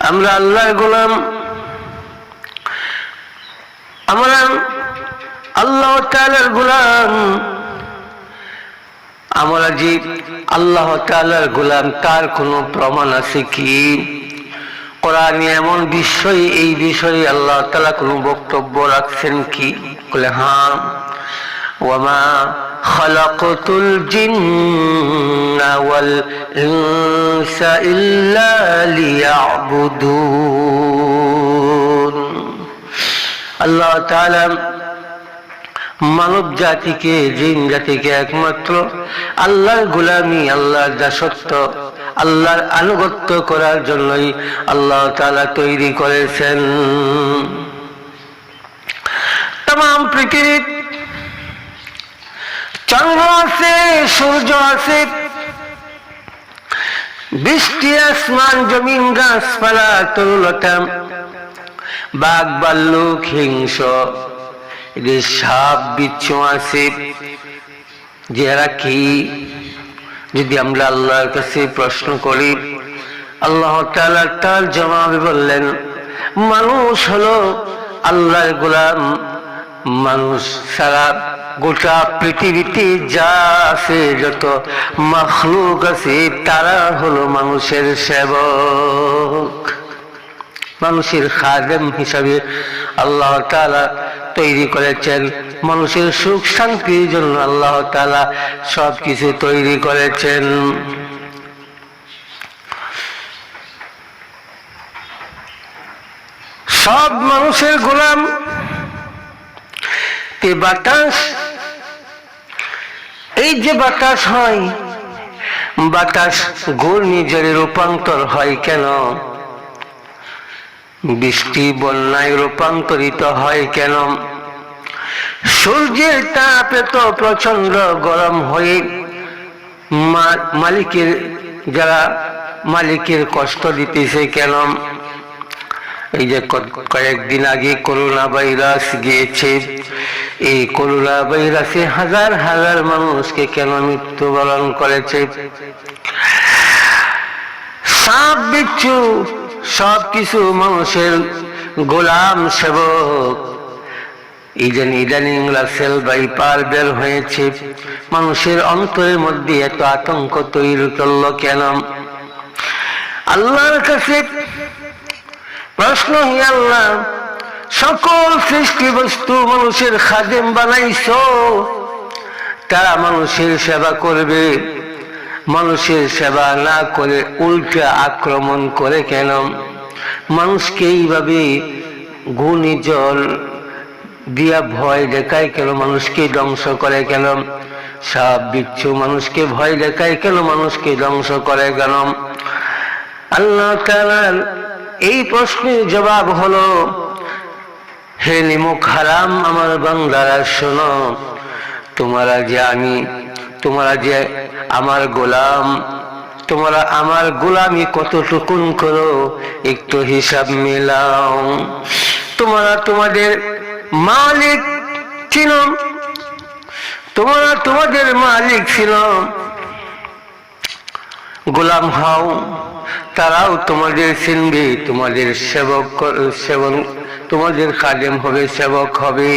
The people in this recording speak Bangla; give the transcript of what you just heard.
আমরা আল্লাহ গোলাম। আমরা আল্লাহ তালার গোলাম। আমরা যে আল্লাহ তালার গোলাম, তার কোনো প্রমাণ আছে কি? কোরআন এমন বিষয়ে, এই বিষয়ে আল্লাহ তালা কোনো বক্তব্য রাখছেন কি? বলে হ্যাঁ। ওয়ামা খালাকতুল জিন্না ওয়াল والإنس إلا ليعبدون আল্লাহ তাআলা মানব জাতিকে জিন জাতিকে একমাত্র আল্লাহর গোলামি আল্লাহর দাসত্ব আল্লাহর আনুগত্য করার জন্যই আল্লাহ তাআলা তৈরি করেছেন তাম পৃথিবী চন্দ্র আছে সূর্য আছে বৃষ্টি আসমান, জমিন, গাছপালা, তরুলতা, বাঘ, বাল্লুক হিংস এদের সাপ, বিচ্ছু আছে যারা কি? যদি আমরা আল্লাহর কাছে প্রশ্ন করি, আল্লাহ তার জবাবে বললেন, মানুষ হলো আল্লাহর গোলাম। মানুষ সারা গোটা পৃথিবীতে যা আছে, যত মখলুক আছে, তারা হলো মানুষের সেবক। মানুষের খাদেম হিসাবে আল্লাহ তালা তৈরি করেছেন। মানুষের সুখ শান্তির জন্য আল্লাহ তালা সব কিছু তৈরি করেছেন। সব মানুষের গোলাম তে বাতাস, এই যে বাতাস হয়, বাতাস ঘূর্ণিঝড়ে রূপান্তর হয় কেন? বৃষ্টি, বন্যায় রূপান্তরিত হয় কেন? সূর্যের তাপ এত প্রচণ্ড গরম হয়ে মালিকের, যারা মালিকের কষ্ট দিতেছে কেন? এই যে কয়েকদিন আগে করোনা ভাইরাস গিয়েছে, এই করোনা ভাইরাসে হাজার হাজার মানুষকে কেন মৃত্যুবরণ করেছে? সাপ বিচ্ছু, সব কিছু মানুষের গোলাম সেবক। ইদান ইদানিং রাসেল বাইপার বের হয়েছে, মানুষের অন্তরের মধ্যে এত আতঙ্ক তৈরি করল কেন? আল্লাহর কাছে প্রশ্ন হি আল্লাহ, সকল সৃষ্টি বস্তু মানুষের খাদেম বানাইছ, তারা মানুষের সেবা করবে। মানুষের সেবা না করে উল্টে আক্রমণ করে কেন? মানুষকে এইভাবে ঘূর্ণিঝড় দিয়া ভয় দেখায় কেন? মানুষকে ধ্বংস করে কেন? সাপ, বিচ্ছু মানুষকে ভয় দেখায় কেন? মানুষকে ধ্বংস করে কেন? আল্লাহ তাআলার এই প্রশ্নের জবাব হলো, হে নিমুখ হারাম আমার বান্দারা শোনো, তোমরা যে আমি, তোমরা যে আমার গোলাম, তোমরা আমার গোলামি কতটুকুন করো, একটু হিসাব মিলাও। তোমরা তোমাদের মালিক ছিল, তোমরা তোমাদের মালিক ছিল গোলাম হও তারাও তোমাদের চিনবে তোমাদের সেবক সেবন তোমাদের খাদেম হবে সেবক হবে।